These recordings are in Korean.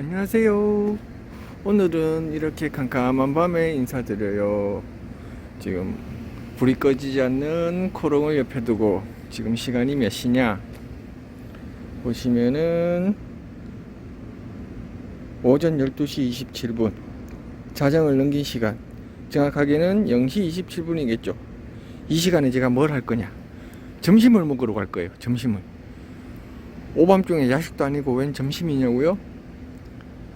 안녕하세요. 오늘은 이렇게 캄캄한 밤에 인사드려요. 지금 불이 꺼지지 않는 코롱을 옆에 두고 지금 시간이 몇 시냐? 보시면은 오전 12시 27분. 자정을 넘긴 시간. 정확하게는 0시 27분이겠죠. 이 시간에 제가 뭘 할 거냐? 점심을 먹으러 갈 거예요. 점심을. 오밤중에 야식도 아니고 웬 점심이냐고요?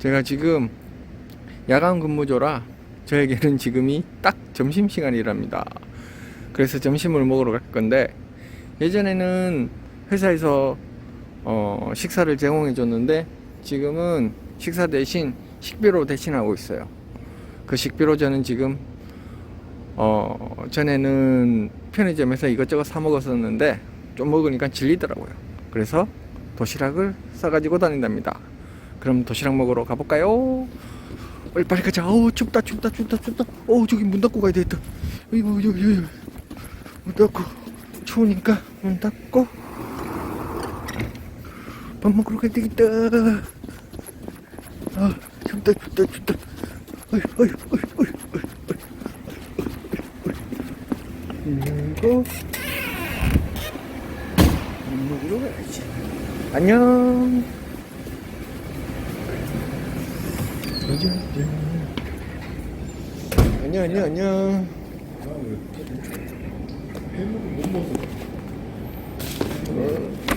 제가 지금 야간 근무조라 저에게는 지금이 딱 점심 시간이랍니다. 그래서 점심을 먹으러 갈 건데 예전에는 회사에서 어, 식사를 제공해 줬는데 지금은 식사 대신 식비로 대신하고 있어요. 그 식비로 저는 지금 어, 전에는 편의점에서 이것저것 사 먹었었는데 좀 먹으니까 질리더라고요. 그래서 도시락을 싸가지고 다닌답니다. 그럼 도시락 먹으러 가볼까요? 빨리 빨리 가자. 어우 춥다 춥다 춥다 춥다. 어우 저기 문 닫고 가야 되겠다. 이거 여기 여기 문 닫고 추우니까 문 닫고 밥 먹으러 가야 되겠다. 아 춥다 춥다 춥다. 어이 어이 어이 어이 가야지. 안녕. 안녕 안녕 안녕.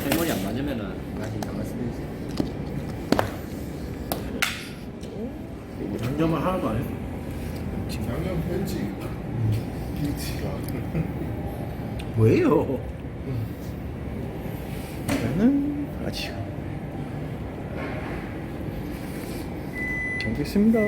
해머리 안 맞으면은 다시 나갈 수도 있어. 양념을 하나도 안 했어. 양념 편지 김치가 왜요? 나는 아직 잘 겠습니다.